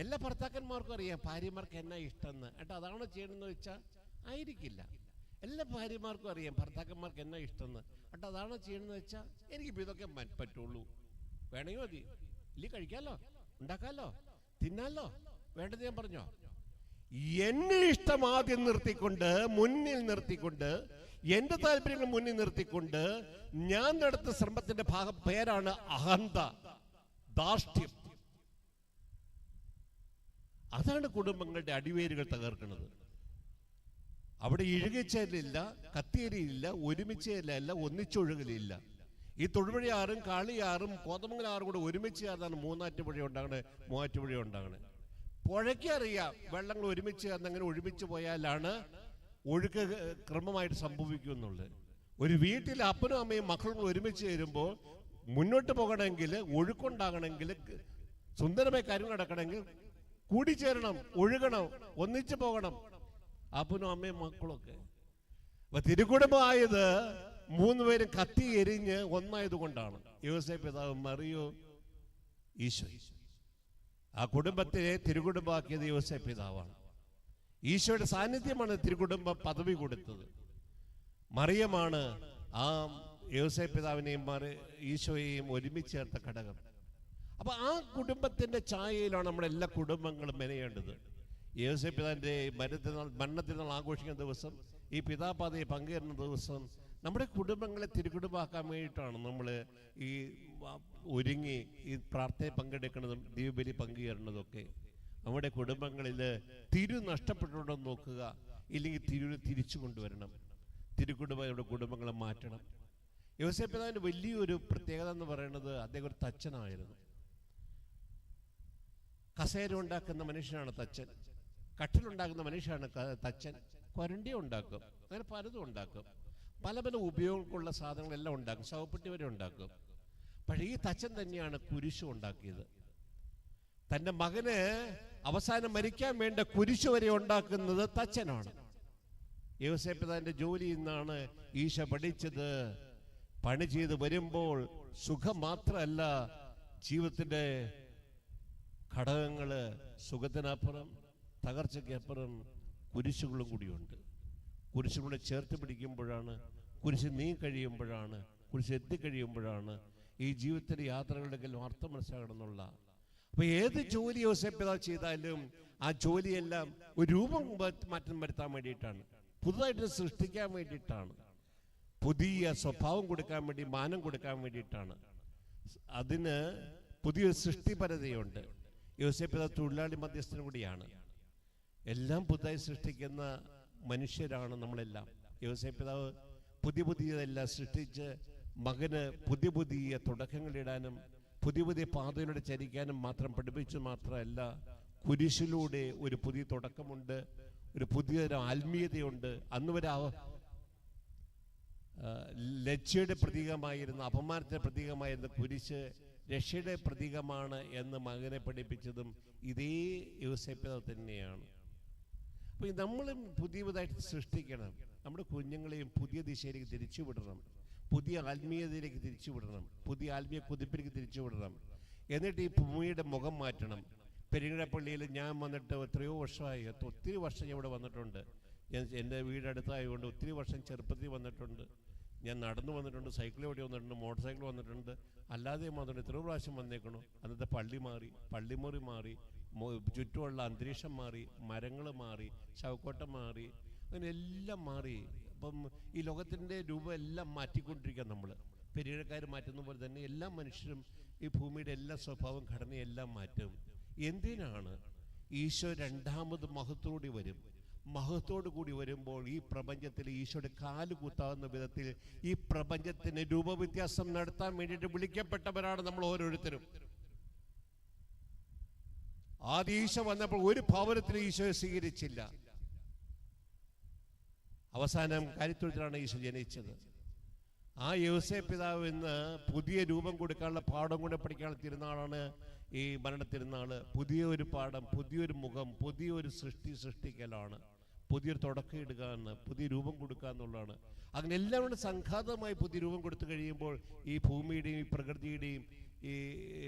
എല്ലാ ഭർത്താക്കന്മാർക്കും അറിയാം ഭാര്യമാർക്ക് എന്നാ ഇഷ്ടമെന്ന് ഏട്ടാ അതാണോ ചെയ്യണമെന്ന് വെച്ചാൽ ആയിരിക്കില്ല. എല്ലാ ഭാര്യമാർക്കും അറിയാം ഭർത്താക്കന്മാർക്ക് എന്നാ ഇഷ്ടമെന്ന് ഏട്ടാ അതാണോ ചെയ്യണമെന്ന് വെച്ചാൽ എനിക്കിപ്പോൾ ഇതൊക്കെ പറ്റുള്ളൂ. വേണമെങ്കിൽ മതി. ഇല്ലേ കഴിക്കാമല്ലോ ഉണ്ടാക്കാമല്ലോ തിന്നാലോ? വേണ്ടത് ഞാൻ പറഞ്ഞോ? എന്നെ ഇഷ്ടം ആദ്യം നിർത്തിക്കൊണ്ട് മുന്നിൽ നിർത്തിക്കൊണ്ട് എന്റെ താല്പര്യങ്ങൾ മുന്നിൽ നിർത്തിക്കൊണ്ട് ഞാൻ നടത്തുന്ന ശ്രമത്തിന്റെ ഭാഗം പേരാണ് അഹന്ത ദാഷ്ട്യം. അതാണ് കുടുംബങ്ങളുടെ അടിവേരുകൾ തകർക്കുന്നത്. അവിടെ ഇഴുകിച്ചേരില്ല കത്തിയേരിയില്ല ഒരുമിച്ചേരില്ല ഒന്നിച്ചൊഴുകലില്ല. ഈ തൊഴുപുഴയാറും കാളിയാറും കോതമംഗലാറും കൂടെ ഒരുമിച്ച് ചേർന്നാണ് മൂന്നാറ്റുപുഴ ഉണ്ടാകണേ മൂവാറ്റുപുഴ ഉണ്ടാകണേ പുഴയ്ക്കറിയാം വെള്ളങ്ങൾ ഒരുമിച്ച് ചേർന്നങ്ങനെ ഒഴിമിച്ച് പോയാലാണ് ഒഴുക്ക് ക്രമമായിട്ട് സംഭവിക്കുന്നുള്ളത് ഒരു വീട്ടിൽ അപ്പനും അമ്മയും മക്കളും ഒരുമിച്ച് ചേരുമ്പോൾ മുന്നോട്ട് പോകണമെങ്കിൽ ഒഴുക്കുണ്ടാകണമെങ്കിൽ സുന്ദരമായി കാര്യം നടക്കണമെങ്കിൽ കൂടിച്ചേരണം ഒഴുകണം ഒന്നിച്ചു പോകണം. അപ്പനും അമ്മയും മക്കളൊക്കെ. അപ്പൊ തിരുക്കുടുംബമായത് മൂന്നുപേരും കത്തി എരിഞ്ഞ് ഒന്നായത് കൊണ്ടാണ് യുവസേ പിതാവ് മറിയോ ഈശോ. ആ കുടുംബത്തിലെ തിരുകുടുംബാക്കിയത് ദിവസ പിതാവാണ്. ഈശോയുടെ സാന്നിധ്യമാണ് തിരുകുടുംബ പദവി കൊടുത്തത്. മറിയമാണ് ആ യോസേ പിതാവിനെയും മറി ഈശോയെയും ഒരുമിച്ച് ചേർത്ത ഘടകം. അപ്പൊ ആ കുടുംബത്തിന്റെ ഛായയിലാണ് നമ്മുടെ എല്ലാ കുടുംബങ്ങളും മെനയേണ്ടത്. യോസേ പിതാവിന്റെ മരണത്തിനാൾ മരണത്തിനാൾ ആഘോഷിക്കുന്ന ദിവസം ഈ പിതാപാതയെ പങ്കുചേരുന്ന ദിവസം നമ്മുടെ കുടുംബങ്ങളെ തിരുകുടുംബാക്കാൻ വേണ്ടിയിട്ടാണ് നമ്മൾ ഈ ഒരുങ്ങി ഈ പ്രാർത്ഥനയിൽ പങ്കെടുക്കുന്നതും ദീപബലി പങ്കുചേരുന്നതൊക്കെ. നമ്മുടെ കുടുംബങ്ങളിൽ തിരു നഷ്ടപ്പെട്ടുണ്ടോ നോക്കുക. ഇല്ലെങ്കിൽ തിരു തിരിച്ചു കൊണ്ടുവരണം. തിരുക്കുടുംബയുടെ കുടുംബങ്ങളെ മാറ്റണം. യോസേപ്പിതാവിന്റെ വലിയൊരു പ്രത്യേകത എന്ന് പറയുന്നത് അദ്ദേഹം ഒരു തച്ചനായിരുന്നു. കസേര ഉണ്ടാക്കുന്ന മനുഷ്യനാണ് തച്ചൻ. കട്ടിലുണ്ടാക്കുന്ന മനുഷ്യനാണ് തച്ചൻ. കൊരണ്ടി ഉണ്ടാക്കും. അങ്ങനെ പലതും ഉണ്ടാക്കും. പല പല ഉപയോഗങ്ങൾക്കുള്ള സാധനങ്ങളെല്ലാം ഉണ്ടാക്കും. ശവപ്പെട്ടി വരെ ഉണ്ടാക്കും. പക്ഷേ ഈ തച്ചൻ തന്നെയാണ് കുരിശു ഉണ്ടാക്കിയത്. തന്റെ മകന് അവസാനം മരിക്കാൻ വേണ്ട കുരിശു വരെ ഉണ്ടാക്കുന്നത് തച്ചനാണ്. യോസേപ്പിതാന്റെ ജോലി നിന്നാണ് ഈശ പഠിച്ചത്. പണി ചെയ്ത് വരുമ്പോൾ സുഖം മാത്രമല്ല ജീവിതത്തിന്റെ ഘടകങ്ങൾ സുഖത്തിനപ്പുറം തകർച്ചയ്ക്കപ്പുറം കുരിശുകളും കൂടിയുണ്ട്. കുരിശുകളെ ചേർത്ത് പിടിക്കുമ്പോഴാണ് കുരിശ് നീ കഴിയുമ്പോഴാണ് കുരിശ് എത്തിക്കഴിയുമ്പോഴാണ് ഈ ജീവിതത്തിന്റെ യാത്രകളുടെ അർത്ഥം മനസ്സിലാകണമെന്നുള്ള. അപ്പൊ ഏത് ജോലി യോസേപ്പിതാവ് ചെയ്താലും ആ ജോലിയെല്ലാം ഒരു രൂപം മാറ്റം വരുത്താൻ വേണ്ടിയിട്ടാണ്. പുതുതായിട്ട് സൃഷ്ടിക്കാൻ വേണ്ടിയിട്ടാണ്. പുതിയ സ്വഭാവം കൊടുക്കാൻ വേണ്ടി മാനം കൊടുക്കാൻ വേണ്ടിയിട്ടാണ്. അതിന് പുതിയൊരു സൃഷ്ടിപരതയുണ്ട് യോസപ്പിത തൊഴിലാളി മധ്യസ്ഥനും കൂടിയാണ്. എല്ലാം പുതുതായി സൃഷ്ടിക്കുന്ന മനുഷ്യരാണ് നമ്മളെല്ലാം. യോസേപ്പിതാവ് പുതിയ പുതിയതെല്ലാം സൃഷ്ടിച്ച് മകന് പുതിയ പുതിയ തുടക്കങ്ങളിടാനും പുതിയ പുതിയ പാതയിലൂടെ ചരിക്കാനും മാത്രം പഠിപ്പിച്ചു മാത്രമല്ല കുരിശിലൂടെ ഒരു പുതിയ തുടക്കമുണ്ട് ഒരു പുതിയൊരു ആത്മീയതയുണ്ട്. അന്ന് വരെ ലജ്ജയുടെ പ്രതീകമായിരുന്ന അപമാനത്തിന്റെ പ്രതീകമായിരുന്ന കുരിശ് രക്ഷയുടെ പ്രതീകമാണ് എന്ന് മകനെ പഠിപ്പിച്ചതും ഇതേ യോസേപ്പിതാവ് തന്നെയാണ്. അപ്പൊ നമ്മളും പുതിയതായിട്ട് സൃഷ്ടിക്കണം. നമ്മുടെ കുഞ്ഞുങ്ങളെയും പുതിയ ദിശയിലേക്ക് തിരിച്ചുവിടണം. പുതിയ ആത്മീയതയിലേക്ക് തിരിച്ചുവിടണം. പുതിയ ആത്മീയ കുതിപ്പിലേക്ക് തിരിച്ചുവിടണം. എന്നിട്ട് ഈ ഭൂമിയുടെ മുഖം മാറ്റണം. പെരിങ്ങടപ്പള്ളിയിൽ ഞാൻ വന്നിട്ട് എത്രയോ വർഷമായി എത്ര- ഒത്തിരി വർഷം ഞാൻ ഇവിടെ വന്നിട്ടുണ്ട്. ഞാൻ എന്റെ വീട് അടുത്തായതുകൊണ്ട് ഒത്തിരി വർഷം ചെറുപ്പത്തിൽ വന്നിട്ടുണ്ട്. ഞാൻ നടന്നു വന്നിട്ടുണ്ട് സൈക്കിൾ ഓടി വന്നിട്ടുണ്ട് മോട്ടോർ സൈക്കിൾ വന്നിട്ടുണ്ട്. അല്ലാതെയും വന്നിട്ടുണ്ട്. എത്രയോ പ്രാവശ്യം വന്നേക്കണോ. അന്നത്തെ പള്ളി മാറി പള്ളിമുറി മാറി ചുറ്റുമുള്ള അന്തരീക്ഷം മാറി മരങ്ങൾ മാറി ശവക്കോട്ടം മാറി അങ്ങനെ എല്ലാം മാറി. അപ്പം ഈ ലോകത്തിന്റെ രൂപം എല്ലാം മാറ്റിക്കൊണ്ടിരിക്കുക നമ്മൾ പെരിയഴക്കാർ മാറ്റുന്ന പോലെ തന്നെ എല്ലാ മനുഷ്യരും ഈ ഭൂമിയുടെ എല്ലാ സ്വഭാവം ഘടനയെല്ലാം മാറ്റും. എന്തിനാണ് ഈശോ രണ്ടാമത് മഹത്തോടി വരും? മഹത്തോടു കൂടി വരുമ്പോൾ ഈ പ്രപഞ്ചത്തിൽ ഈശോയുടെ കാൽ കുത്താവുന്ന വിധത്തിൽ ഈ പ്രപഞ്ചത്തിന് രൂപവ്യത്യാസം നടത്താൻ വേണ്ടിയിട്ട് വിളിക്കപ്പെട്ടവരാണ് നമ്മൾ ഓരോരുത്തരും. ആദ്യ ഈശോ വന്നപ്പോൾ ഒരു ഭവനത്തിലും ഈശോയെ സ്വീകരിച്ചില്ല. അവസാനം കാര്യത്തൊഴുത്തിലാണ് ഈശോ ജനിച്ചത്. ആ യോസേ പിതാവ് ഇന്ന് പുതിയ രൂപം കൊടുക്കാനുള്ള പാഠം കൂടെ പഠിക്കാനുള്ള തിരുനാളാണ് ഈ മരണ തിരുനാൾ പുതിയ ഒരു പാഠം പുതിയൊരു മുഖം പുതിയൊരു സൃഷ്ടി സൃഷ്ടിക്കലാണ്. പുതിയൊരു തുടക്കം ഇടുക എന്ന് പുതിയ രൂപം കൊടുക്കുക എന്നുള്ളതാണ്. അങ്ങനെ എല്ലാവരും സംഘാതമായി പുതിയ രൂപം കൊടുത്തു കഴിയുമ്പോൾ ഈ ഭൂമിയുടെയും ഈ പ്രകൃതിയുടെയും ഈ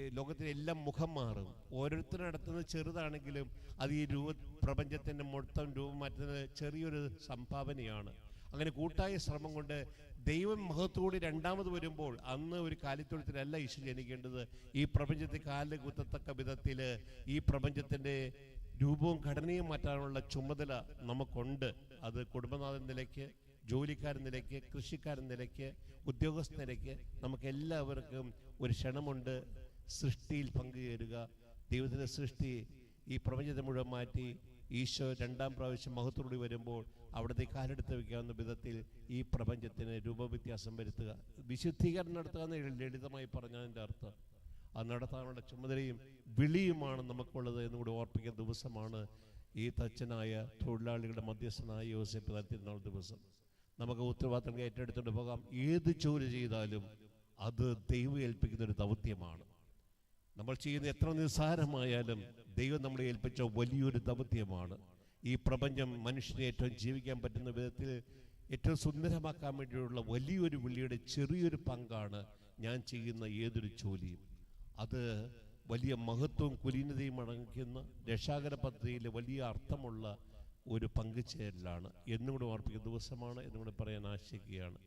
ലോകത്തിലെ എല്ലാം മുഖം മാറും. ഓരോരുത്തരും നടത്തുന്നത് ചെറുതാണെങ്കിലും അത് ഈ രൂപ പ്രപഞ്ചത്തിന്റെ മൊത്തം രൂപം മാറ്റുന്നത് ചെറിയൊരു സംഭാവനയാണ്. അങ്ങനെ കൂട്ടായ ശ്രമം കൊണ്ട് ദൈവം മഹത്വത്തോടെ രണ്ടാമത് വരുമ്പോൾ അന്ന് ഒരു കാലിത്തൊഴുത്തിലല്ല ഈശോ ജനിക്കേണ്ടത്. ഈ പ്രപഞ്ചത്തെ കാലിൽ കുത്തത്തക്ക വിധത്തിൽ ഈ പ്രപഞ്ചത്തിന്റെ രൂപവും ഘടനയും മാറ്റാനുള്ള ചുമതല നമുക്കുണ്ട്. അത് കുടുംബനാഥൻ നിലയ്ക്ക് ജോലിക്കാരൻ നിലയ്ക്ക് കൃഷിക്കാരൻ നിലയ്ക്ക് ഉദ്യോഗസ്ഥ നിലയ്ക്ക് നമുക്ക് എല്ലാവർക്കും ഒരു ക്ഷണമുണ്ട് സൃഷ്ടിയിൽ പങ്കുചേരുക. ദൈവത്തിന്റെ സൃഷ്ടി ഈ പ്രപഞ്ചത്തെ മുഴുവൻ മാറ്റി ഈശോ രണ്ടാം പ്രാവശ്യം മഹത്തോടി വരുമ്പോൾ അവിടുത്തെ കാലെടുത്ത് വയ്ക്കാവുന്ന വിധത്തിൽ ഈ പ്രപഞ്ചത്തിന് രൂപവ്യത്യാസം വരുത്തുക. വിശുദ്ധീകരണം നടത്തുക എന്ന് ലളിതമായി പറഞ്ഞതിന്റെ അർത്ഥം അത് നടത്താനുള്ള ചുമതലയും വിളിയുമാണ് നമുക്കുള്ളത് എന്നുകൂടി ഓർപ്പിക്കുന്ന ദിവസമാണ് ഈ തച്ചനായ തൊഴിലാളികളുടെ മധ്യസ്ഥനായ യോസിപ്പ് നടത്തിയിരുന്ന ദിവസം. നമുക്ക് ഉത്തരവാദിത്തം ഏറ്റെടുത്തുകൊണ്ട് പോകാം. ഏത് ജോലി ചെയ്താലും അത് ദൈവം ഏൽപ്പിക്കുന്ന ഒരു ദൗത്യമാണ്. നമ്മൾ ചെയ്യുന്ന എത്ര നിസ്സാരമായാലും ദൈവം നമ്മളെ ഏൽപ്പിച്ച വലിയൊരു ദൗത്യമാണ്. ഈ പ്രപഞ്ചം മനുഷ്യനെ ഏറ്റവും ജീവിക്കാൻ പറ്റുന്ന വിധത്തിൽ ഏറ്റവും സുന്ദരമാക്കാൻ വേണ്ടിയുള്ള വലിയൊരു വിളിയുടെ ചെറിയൊരു പങ്കാണ് ഞാൻ ചെയ്യുന്ന ഏതൊരു ജോലിയും. അത് വലിയ മഹത്വവും കുലീനതയും അടങ്ങിക്കുന്ന രക്ഷാകര പദ്ധതിയിൽ വലിയ അർത്ഥമുള്ള ഒരു പങ്കുചേരലാണ് എന്നുകൂടെ ഓർപ്പിക്കുന്ന ദിവസമാണ് എന്നും എന്നുകൂടെ പറയാൻ ആശിക്കുകയാണ്.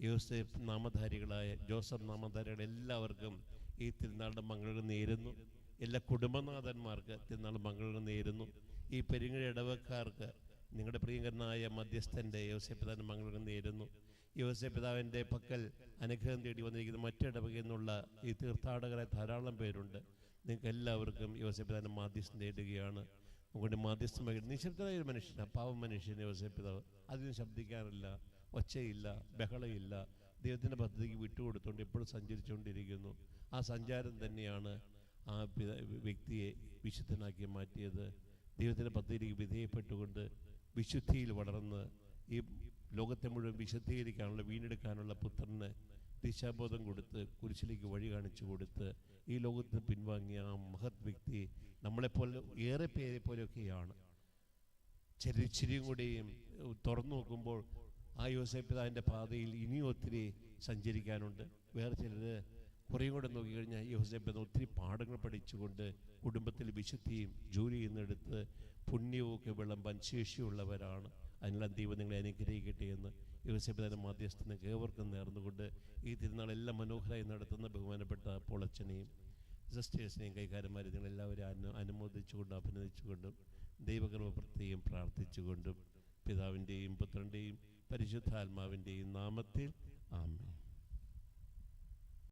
യോസേഫ് നാമധാരികളായ ജോസഫ് നാമധാരികൾ എല്ലാവർക്കും ഈ തിരുനാളുടെ മംഗളം നേരുന്നു. എല്ലാ കുടുംബനാഥന്മാർക്ക് തിരുനാൾ മംഗളം നേരുന്നു. ഈ പെരുങ്ങഴി ഇടവക്കാർക്ക് നിങ്ങളുടെ പ്രിയങ്കരനായ മധ്യസ്ഥന്റെ യോസഫ് പിതാവിന്റെ മംഗളം നേരുന്നു. യോസഫ് പിതാവിന്റെ പക്കൽ അനുഗ്രഹം തേടി വന്നിരിക്കുന്ന മറ്റിടവകയിൽ നിന്നുള്ള ഈ തീർത്ഥാടകരെ ധാരാളം പേരുണ്ട്. നിങ്ങൾക്ക് എല്ലാവർക്കും യോസഫ് പിതാവിന്റെ മാധ്യസ്ഥം തേടുകയാണ് അതുകൊണ്ട് മാധ്യസ്ഥമായി നിശബ്ദനായ ഒരു മനുഷ്യനാണ് പാവം മനുഷ്യൻ യോസഫ് പിതാവ്. അതിന് ശബ്ദിക്കാറില്ല ഒച്ചയില്ല ബഹളമില്ല ദൈവത്തിന്റെ പദ്ധതിക്ക് വിട്ടുകൊടുത്തുകൊണ്ട് എപ്പോഴും സഞ്ചരിച്ചുകൊണ്ടിരിക്കുന്നു. ആ സഞ്ചാരം തന്നെയാണ് ആ വ്യക്തിയെ വിശുദ്ധനാക്കി മാറ്റിയത്. ദൈവത്തിന്റെ പദ്ധതിയിലേക്ക് വിധേയപ്പെട്ടുകൊണ്ട് വിശുദ്ധിയിൽ വളർന്ന് ഈ ലോകത്തെ മുഴുവൻ വിശുദ്ധീകരിക്കാനുള്ള വീണ്ടെടുക്കാനുള്ള പുത്രന് ദിശാബോധം കൊടുത്ത് കുരിശിലേക്ക് വഴി കാണിച്ചു കൊടുത്ത് ഈ ലോകത്ത് പിൻവാങ്ങിയ ആ മഹത് വ്യക്തി നമ്മളെപ്പോലെ ഏറെ പേരെ പോലെയൊക്കെയാണ്. ചെറിയ ഇച്ചിരിയും കൂടിയും തുറന്നു നോക്കുമ്പോൾ ആ യോസേപ്പിതാവിന്റെ പാതയിൽ ഇനിയും ഒത്തിരി സഞ്ചരിക്കാനുണ്ട്. വേറെ ചിലർ കുറേയും കൂടെ നോക്കിക്കഴിഞ്ഞാൽ യോസേപ്പിത ഒത്തിരി പാഠങ്ങൾ പഠിച്ചുകൊണ്ട് കുടുംബത്തിൽ വിശുദ്ധിയും ജോലി ചെയ്യുന്നെടുത്ത് പുണ്യവും ഒക്കെ വിളമ്പാൻ ശേഷിയുള്ളവരാണ്. അതിനെല്ലാം ദൈവം നിങ്ങളെ അനുഗ്രഹിക്കട്ടെ എന്ന് യോസേപ്പിതാവിന്റെ മാധ്യസ്ഥന് ഏവർക്കും നേർന്നുകൊണ്ട് ഈ തിരുനാളെല്ലാം മനോഹരമായി നടത്തുന്ന ബഹുമാനപ്പെട്ട പോളച്ചനെയും സിസ്റ്റേഴ്സിനെയും കൈകാരന്മാരെ നിങ്ങളെല്ലാവരും അനു അനുമോദിച്ചുകൊണ്ടും അഭിനന്ദിച്ചുകൊണ്ടും ദൈവകർമ്മ പ്രത്യേകം പ്രാർത്ഥിച്ചുകൊണ്ടും പിതാവിന്റെയും പുത്രന്റെയും പരിശുദ്ധാത്മാവിന്റെയും നാമത്തിൽ ആമേൻ.